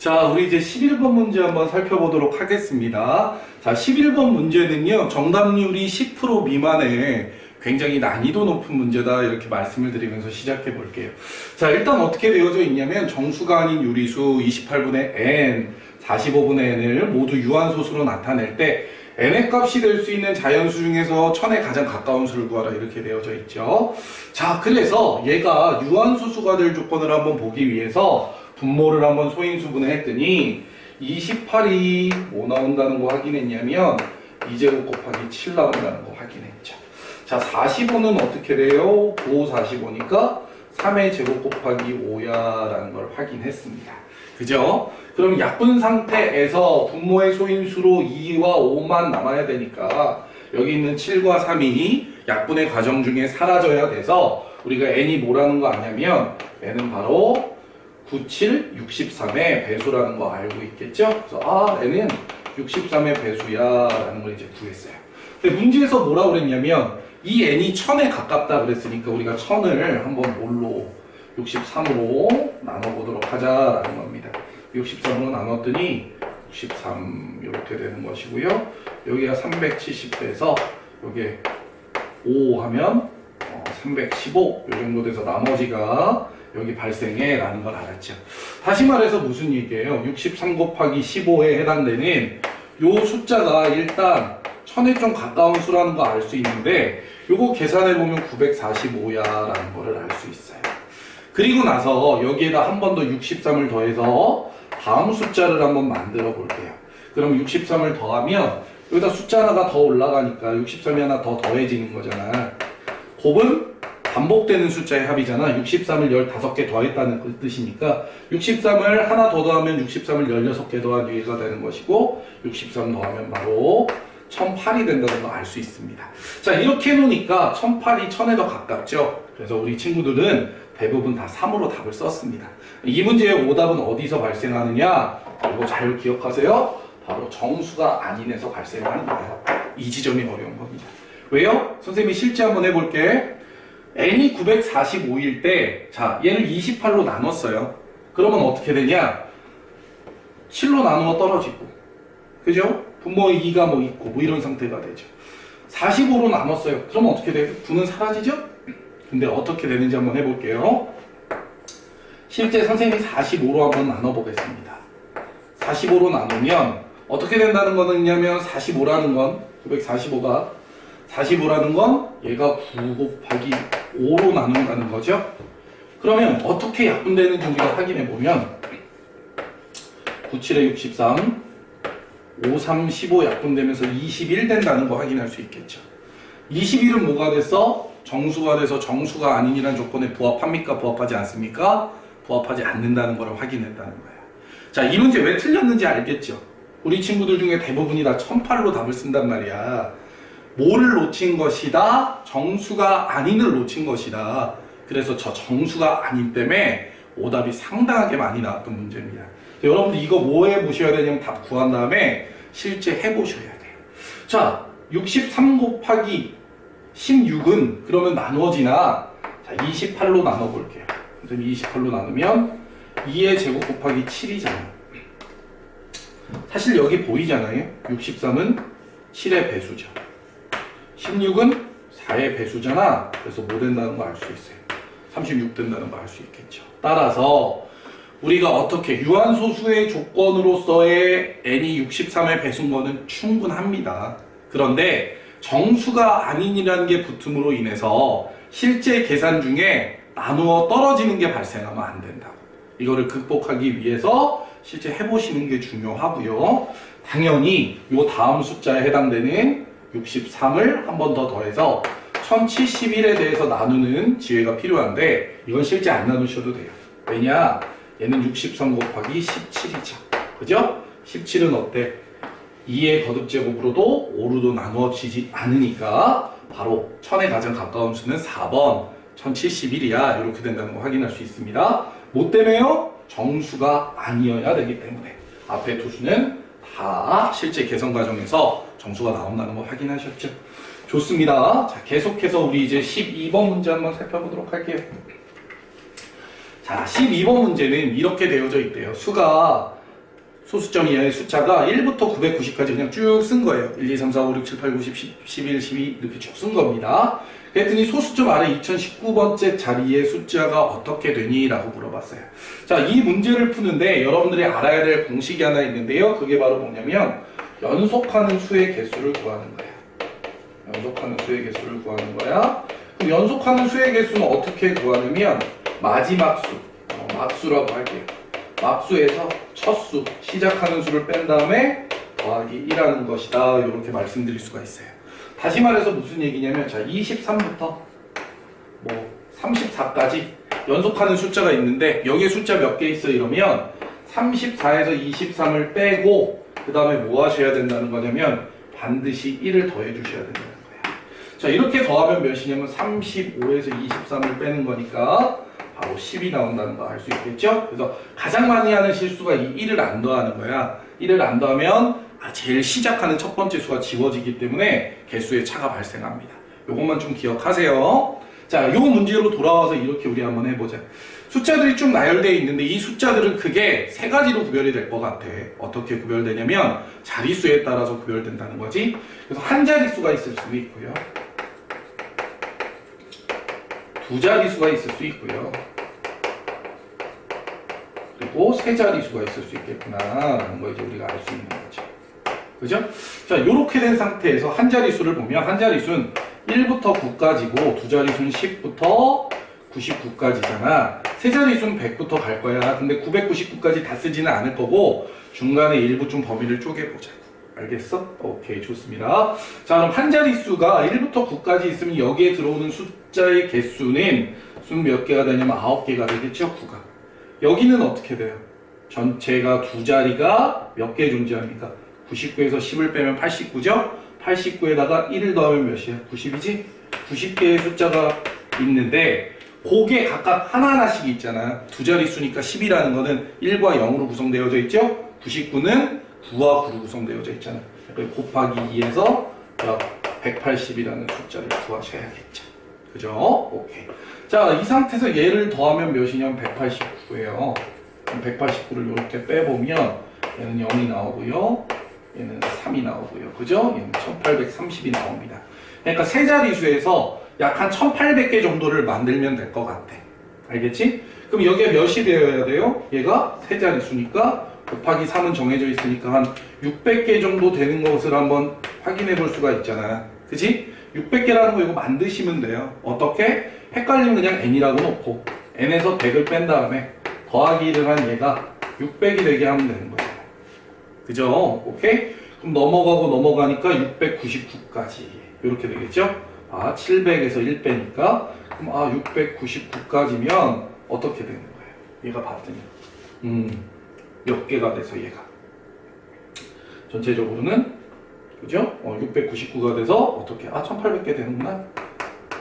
자, 우리 이제 11번 문제 한번 살펴보도록 하겠습니다. 자, 11번 문제는요, 정답률이 10% 미만의 굉장히 난이도 높은 문제다, 이렇게 말씀을 드리면서 시작해 볼게요. 자, 일단 어떻게 되어져 있냐면, 정수가 아닌 유리수 28분의 n, 45분의 n을 모두 유한소수로 나타낼 때, n의 값이 될 수 있는 자연수 중에서 천에 가장 가까운 수를 구하라 이렇게 되어져 있죠. 자, 그래서 얘가 유한소수가 될 조건을 한번 보기 위해서 분모를 한번 소인수분해 했더니 28이 뭐 나온다는 거 확인했냐면 2제곱 곱하기 7 나온다는 거 확인했죠. 자, 45는 어떻게 돼요? 9, 45니까 3의 제곱 곱하기 5야라는 걸 확인했습니다. 그죠? 그럼 약분 상태에서 분모의 소인수로 2와 5만 남아야 되니까 여기 있는 7과 3이 약분의 과정 중에 사라져야 돼서 우리가 n이 뭐라는 거 아냐면 n은 바로 97, 63의 배수라는 거 알고 있겠죠? 그래서 아 n은 63의 배수야 라는 걸 이제 구했어요. 근데 문제에서 뭐라 그랬냐면 이 n이 1000에 가깝다 그랬으니까 우리가 1000을 한번 뭘로 63으로 나눠보도록 하자라는 겁니다. 63으로 나눴더니 63 이렇게 되는 것이고요. 여기가 370 돼서 여기에 5 하면 어, 315 이 정도 돼서 나머지가 여기 발생해 라는 걸 알았죠. 다시 말해서 무슨 얘기예요? 63 곱하기 15에 해당되는 요 숫자가 일단 1000에 좀 가까운 수라는 거 알 수 있는데 요거 계산해 보면 945야 라는 거를 알 수 있어요. 그리고 나서 여기에다 한 번 더 63을 더해서 다음 숫자를 한번 만들어 볼게요. 그럼 63을 더하면 여기다 숫자 하나가 더 올라가니까 63이 하나 더 더해지는 거잖아. 곱은 반복되는 숫자의 합이잖아. 63을 15개 더했다는 그 뜻이니까 63을 하나 더 더하면 63을 16개 더한 뒤가 되는 것이고 63 더하면 바로 1008이 된다는 걸 알 수 있습니다. 자, 이렇게 해놓으니까 1008이 1000에 더 가깝죠? 그래서 우리 친구들은 대부분 다 3으로 답을 썼습니다. 이 문제의 오답은 어디서 발생하느냐? 이거 잘 기억하세요. 바로 정수가 아닌 에서 발생하는 거예요. 이 지점이 어려운 겁니다. 왜요? 선생님이 실제 한번 해볼게. N이 945일 때, 자, 얘를 28로 나눴어요. 그러면 어떻게 되냐? 7로 나누어 떨어지고, 그죠? 분모의 2가 뭐 있고, 뭐 이런 상태가 되죠. 45로 나눴어요. 그러면 어떻게 돼요? 9는 사라지죠? 근데 어떻게 되는지 한번 해볼게요. 실제 선생님이 45로 한번 나눠보겠습니다. 45로 나누면 어떻게 된다는 거는냐면 45라는 건 945가 45라는 건 얘가 9 곱하기 5로 나눈다는 거죠. 그러면 어떻게 약분되는지 우리가 확인해 보면 97에 63, 5, 3, 15 약분되면서 21 된다는 거 확인할 수 있겠죠. 21은 뭐가 됐어? 정수가 돼서 정수가 아닌이라는 조건에 부합합니까? 부합하지 않습니까? 부합하지 않는다는 걸 확인했다는 거예요. 자, 이 문제 왜 틀렸는지 알겠죠? 우리 친구들 중에 대부분이 다 1008로 답을 쓴단 말이야. 뭐를 놓친 것이다? 정수가 아닌을 놓친 것이다. 그래서 저 정수가 아닌 때문에 오답이 상당하게 많이 나왔던 문제입니다. 여러분들 이거 뭐 해보셔야 되냐면 답 구한 다음에 실제 해보셔야 돼요. 자, 63 곱하기 16은 그러면 나누어지나? 자, 28로 나눠볼게요. 그럼 28로 나누면 2의 제곱 곱하기 7이잖아요. 사실 여기 보이잖아요. 63은 7의 배수죠. 16은 4의 배수잖아. 그래서 뭐 된다는 거 알 수 있어요. 36 된다는 거 알 수 있겠죠. 따라서 우리가 어떻게 유한소수의 조건으로서의 n이 63의 배수인 거는 충분합니다. 그런데 정수가 아닌이라는 게 붙음으로 인해서 실제 계산 중에 나누어 떨어지는 게 발생하면 안 된다고. 이거를 극복하기 위해서 실제 해보시는 게 중요하고요. 당연히 요 다음 숫자에 해당되는 63을 한 번 더 더해서 1071에 대해서 나누는 지혜가 필요한데 이건 실제 안 나누셔도 돼요. 왜냐? 얘는 63 곱하기 17이죠. 그죠? 17은 어때? 2의 거듭제곱으로도 5로도 나누어지지 않으니까 바로 1000에 가장 가까운 수는 4번 1071이야 이렇게 된다는 거 확인할 수 있습니다. 뭐 때문에요? 정수가 아니어야 되기 때문에 앞에 두 수는 다 실제 계산 과정에서 정수가 나온다는 거 확인하셨죠? 좋습니다. 자, 계속해서 우리 이제 12번 문제 한번 살펴보도록 할게요. 자, 12번 문제는 이렇게 되어져 있대요. 수가 소수점 이하의 숫자가 1부터 990까지 그냥 쭉 쓴 거예요. 1, 2, 3, 4, 5, 6, 7, 8, 9, 10, 10, 11, 12 이렇게 쭉 쓴 겁니다. 그랬더니 소수점 아래 2019번째 자리의 숫자가 어떻게 되니? 라고 물어봤어요. 자, 이 문제를 푸는데 여러분들이 알아야 될 공식이 하나 있는데요. 그게 바로 뭐냐면 연속하는 수의 개수를 구하는 거예요. 연속하는 수의 개수를 구하는 거야. 그럼 연속하는 수의 개수는 어떻게 구하냐면 마지막 수, 어, 막수라고 할게요. 막수에서 첫 수, 시작하는 수를 뺀 다음에 더하기 1하는 것이다. 이렇게 말씀드릴 수가 있어요. 다시 말해서 무슨 얘기냐면 자 23부터 뭐 34까지 연속하는 숫자가 있는데 여기에 숫자 몇 개 있어 이러면 34에서 23을 빼고 그 다음에 뭐 하셔야 된다는 거냐면 반드시 1을 더해 주셔야 된다는 거예요. 자 이렇게 더하면 몇이냐면 35에서 23을 빼는 거니까 바로 10이 나온다는 거 알 수 있겠죠? 그래서 가장 많이 하는 실수가 이 1을 안 더하는 거야. 1을 안 더하면 아, 제일 시작하는 첫 번째 수가 지워지기 때문에 개수의 차가 발생합니다. 요것만 좀 기억하세요. 자, 요 문제로 돌아와서 이렇게 우리 한번 해보자. 숫자들이 쭉 나열되어 있는데 이 숫자들은 크게 세 가지로 구별이 될 것 같아. 어떻게 구별되냐면 자릿수에 따라서 구별된다는 거지. 그래서 한 자릿수가 있을 수도 있고요. 두 자릿수가 있을 수 있고요. 그리고 세 자릿수가 있을 수 있겠구나라는 거 이제 우리가 알 수 있는 거죠. 그죠? 자, 이렇게 된 상태에서 한 자릿수를 보면 한 자릿수는 1부터 9까지고 두 자릿수는 10부터 99까지잖아. 세 자릿수는 100부터 갈 거야. 근데 999까지 다 쓰지는 않을 거고 중간에 일부 좀 범위를 쪼개보자. 알겠어? 오케이 좋습니다. 자 그럼 한 자릿수가 1부터 9까지 있으면 여기에 들어오는 숫자의 개수는 수는 몇 개가 되냐면 9개가 되겠죠? 9가. 여기는 어떻게 돼요? 전체가 두 자리가 몇 개 존재합니까? 99에서 10을 빼면 89죠? 89에다가 1을 더하면 몇이야? 90이지? 90개의 숫자가 있는데 그게 각각 하나하나씩 있잖아. 두 자릿수니까 10이라는 거는 1과 0으로 구성되어져 있죠? 99는 9와 9로 구성되어져 있잖아. 곱하기 2에서 180이라는 숫자를 구하셔야겠죠. 그죠? 오케이. 자, 이 상태에서 얘를 더하면 몇이냐면 189예요. 189를 이렇게 빼보면 얘는 0이 나오고요. 얘는 3이 나오고요. 그죠? 얘는 1830이 나옵니다. 그러니까 세 자릿수에서 약 한 1800개 정도를 만들면 될 것 같아. 알겠지? 그럼 여기에 몇이 되어야 돼요? 얘가 세 자릿수니까 곱하기 3은 정해져 있으니까 한 600개 정도 되는 것을 한번 확인해 볼 수가 있잖아. 그지? 600개라는 거 이거 만드시면 돼요. 어떻게? 헷갈리면 그냥 n이라고 놓고 n에서 100을 뺀 다음에 더하기 1을 한 얘가 600이 되게 하면 되는 거예요. 그죠? 오케이? 그럼 넘어가고 넘어가니까 699까지 이렇게 되겠죠? 아 700에서 1 빼니까 그럼 아 699까지면 어떻게 되는 거예요? 얘가 봤더니 음 몇 개가 돼서 얘가 전체적으로는 그죠? 어, 699가 돼서 어떻게 아 1800개 되는구나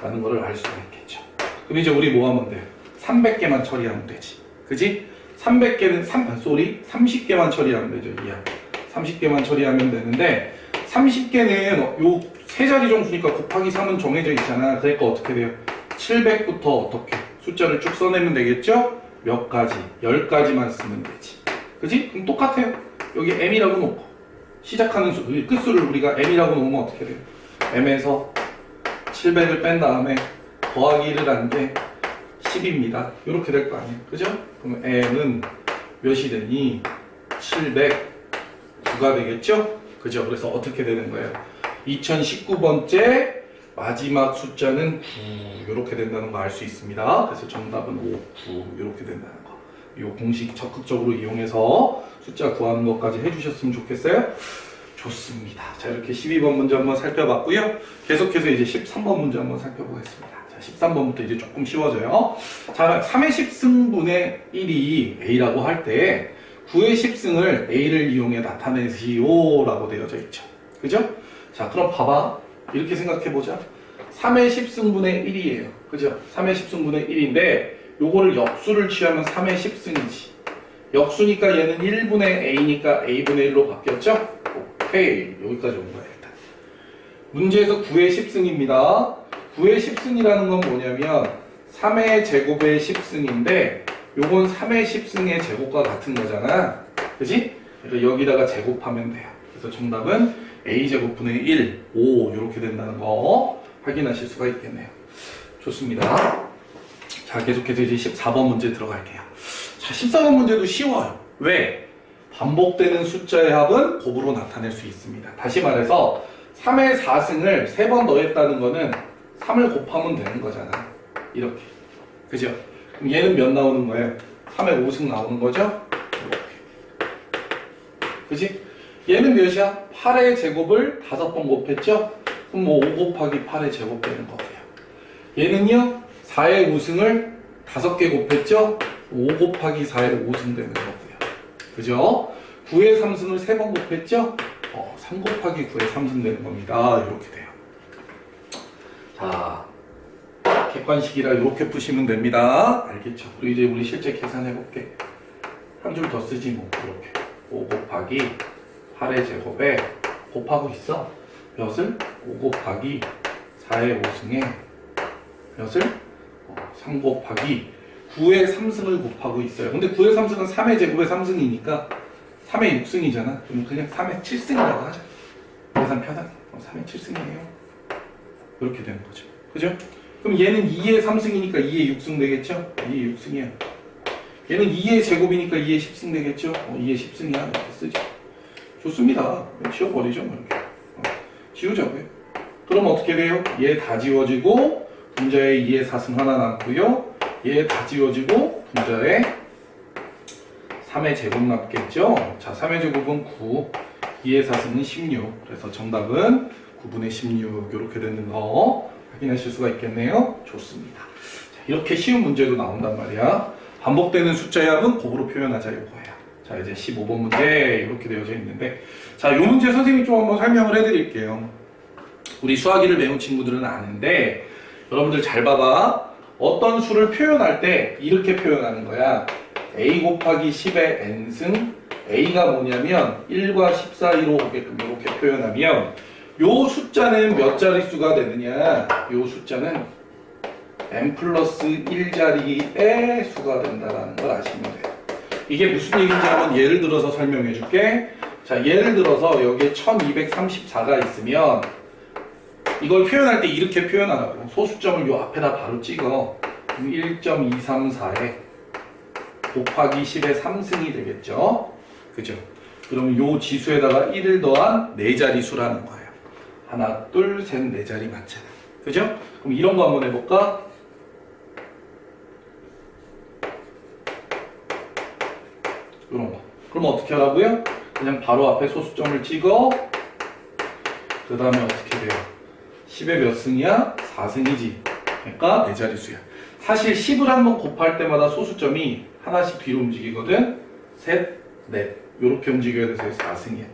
라는 거를 알 수가 있겠죠. 그럼 이제 우리 뭐 하면 돼? 300개만 처리하면 되지. 그지? 300개는 3, 쏘리 30개만 처리하면 되죠. 이야. 30개만 처리하면 되는데 30개는 요 세 자리 정수니까 곱하기 3은 정해져 있잖아. 그러니까 어떻게 돼요? 700부터 어떻게 숫자를 쭉 써내면 되겠죠? 몇 가지? 10가지만 쓰면 되지. 그지? 그럼 똑같아요. 여기 m이라고 놓고 시작하는 수, 이 끝수를 우리가 m이라고 놓으면 어떻게 돼요? m에서 700을 뺀 다음에 더하기를 한게 10입니다. 이렇게 될 거 아니에요. 그죠? 그럼 m은 몇이 되니? 709가 되겠죠? 그죠? 그래서 어떻게 되는 거예요? 2019번째 마지막 숫자는 9 이렇게 된다는 거 알 수 있습니다. 그래서 정답은 5, 9 이렇게 된다는 거. 이 공식 적극적으로 이용해서 숫자 구하는 것까지 해주셨으면 좋겠어요. 좋습니다. 자 이렇게 12번 문제 한번 살펴봤고요. 계속해서 이제 13번 문제 한번 살펴보겠습니다. 자 13번부터 이제 조금 쉬워져요. 자 3의 10승분의 1이 A라고 할 때 9의 10승을 A를 이용해 나타내시오 라고 되어져 있죠. 그죠? 자 그럼 봐봐. 이렇게 생각해보자. 3의 10승분의 1이에요. 그죠? 3의 10승분의 1인데 요거를 역수를 취하면 3의 10승이지. 역수니까 얘는 1분의 A니까 A분의 1로 바뀌었죠? 오케이. 여기까지 온 거야, 일단. 문제에서 9의 10승입니다. 9의 10승이라는 건 뭐냐면 3의 제곱의 10승인데 요건 3의 10승의 제곱과 같은 거잖아. 그지? 여기다가 제곱하면 돼요. 그래서 정답은 a제곱분의 1, 5 이렇게 된다는 거 확인하실 수가 있겠네요. 좋습니다. 자, 계속해서 이제 14번 문제 들어갈게요. 자, 14번 문제도 쉬워요. 왜? 반복되는 숫자의 합은 곱으로 나타낼 수 있습니다. 다시 말해서 3의 4승을 3번 더했다는 거는 3을 곱하면 되는 거잖아. 이렇게. 그죠? 그럼 얘는 몇 나오는 거예요? 3의 5승 나오는 거죠? 이렇게. 그지? 얘는 몇이야? 8의 제곱을 5번 곱했죠? 그럼 뭐 5 곱하기 8의 제곱 되는 거고요. 얘는요, 4의 우승을 5개 곱했죠? 5 곱하기 4의 5승 되는 거고요. 그죠? 9의 3승을 3번 곱했죠? 어, 3 곱하기 9의 3승 되는 겁니다. 이렇게 돼요. 자, 객관식이라 이렇게 푸시면 됩니다. 알겠죠? 그리고 이제 우리 실제 계산해 볼게. 한 줄 더 쓰지 뭐. 이렇게. 5 곱하기 8의 제곱에 곱하고 있어. 몇을? 5 곱하기 4의 5승에 몇을? 어, 3 곱하기 9의 3승을 곱하고 있어요. 근데 9의 3승은 3의 제곱의 3승이니까 3의 6승이잖아. 그럼 그냥 3의 7승이라고 하자. 계산 편하게. 그럼 3의 7승이에요. 이렇게 되는 거죠. 그죠? 그럼 얘는 2의 3승이니까 2의 6승 되겠죠? 2의 6승이야. 얘는 2의 제곱이니까 2의 10승 되겠죠? 어, 2의 10승이야. 이렇게 쓰죠. 좋습니다. 지워버리죠. 뭐 이렇게. 어, 지우자고요. 그럼 어떻게 돼요? 얘 다 지워지고 분자에 2의 4승 하나 남고요. 얘 다 지워지고 분자에 3의 제곱 남겠죠? 자, 3의 제곱은 9, 2의 4승은 16. 그래서 정답은 9분의 16 이렇게 되는 거 확인하실 수가 있겠네요. 좋습니다. 자, 이렇게 쉬운 문제도 나온단 말이야. 반복되는 숫자의 합은 곱으로 표현하자 이거예요. 자, 이제 15번 문제 이렇게 되어져 있는데 자, 이 문제 선생님이 좀 한번 설명을 해드릴게요. 우리 수학이를 배운 친구들은 아는데 여러분들 잘 봐봐. 어떤 수를 표현할 때 이렇게 표현하는 거야. a 곱하기 10의 n승 a가 뭐냐면 1과 10 사이로 오게끔 이렇게 표현하면 요 숫자는 몇 자릿수가 되느냐 요 숫자는 n 플러스 1자리의 수가 된다는 걸 아시면 돼요 이게 무슨 얘기인지 한번 예를 들어서 설명해 줄게. 자 예를 들어서 여기에 1234가 있으면 이걸 표현할 때 이렇게 표현하라고. 소수점을 요 앞에다 바로 찍어. 1.234에 곱하기 10의 3승이 되겠죠? 그죠? 그럼 요 지수에다가 1을 더한 4자리 수라는 거예요. 하나 둘 셋 네 자리 맞잖아 그죠? 그럼 이런 거 한번 해볼까 이런 거 그럼 어떻게 하라고요 그냥 바로 앞에 소수점을 찍어 그 다음에 어떻게 돼요 10의 몇 승이야? 4승이지. 그러니까 네 자릿수야. 사실 10을 한번 곱할 때마다 소수점이 하나씩 뒤로 움직이거든. 셋, 넷. 요렇게 움직여야 돼서 4승이야.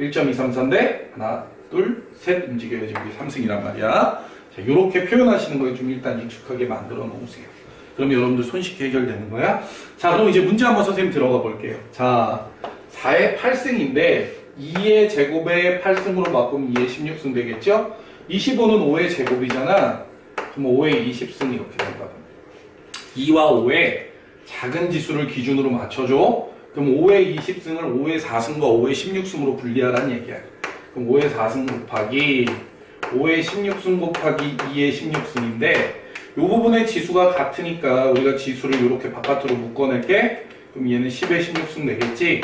1.234인데 하나, 둘, 셋 움직여야지 우리 3승이란 말이야. 자, 요렇게 표현하시는 거에 좀 일단 익숙하게 만들어 놓으세요. 그럼 여러분들 손쉽게 해결되는 거야. 자, 그럼 이제 문제 한번 선생님 들어가 볼게요. 자, 4의 8승인데 2의 제곱에 8승으로 바꾸면 2의 16승 되겠죠? 25는 5의 제곱이잖아. 그럼 5의 20승 이렇게 된다. 2와 5의 작은 지수를 기준으로 맞춰줘. 그럼 5의 20승을 5의 4승과 5의 16승으로 분리하라는 얘기야. 그럼 5의 4승 곱하기 5의 16승 곱하기 2의 16승인데 이 부분의 지수가 같으니까 우리가 지수를 이렇게 바깥으로 묶어낼게. 그럼 얘는 10의 16승 되겠지?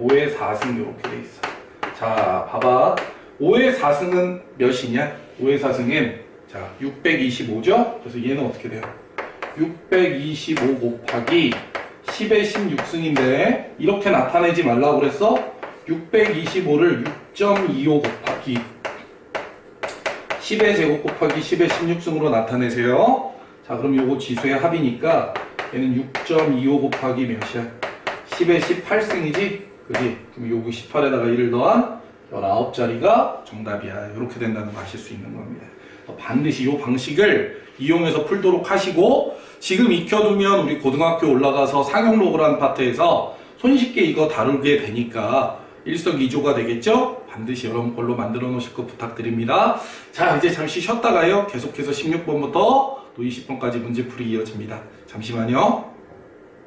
5의 4승 이렇게 돼 있어. 자, 봐봐. 5의 4승은 몇이냐? 5의 4승은 자 625죠? 그래서 얘는 어떻게 돼요? 625 곱하기 10의 16승인데 이렇게 나타내지 말라고 그랬어? 625를 6.25 곱하기 10의 제곱 곱하기 10의 16승으로 나타내세요. 자 그럼 요거 지수의 합이니까 얘는 6.25 곱하기 몇이야? 10의 18승이지? 그지? 그럼 요거 18에다가 1을 더한 19자리가 정답이야. 이렇게 된다는 거 아실 수 있는 겁니다. 반드시 이 방식을 이용해서 풀도록 하시고 지금 익혀두면 우리 고등학교 올라가서 상용로그라는 파트에서 손쉽게 이거 다루게 되니까 일석이조가 되겠죠? 반드시 여러분 걸로 만들어 놓으실 거 부탁드립니다. 자 이제 잠시 쉬었다가요. 계속해서 16번부터 또 20번까지 문제풀이 이어집니다. 잠시만요.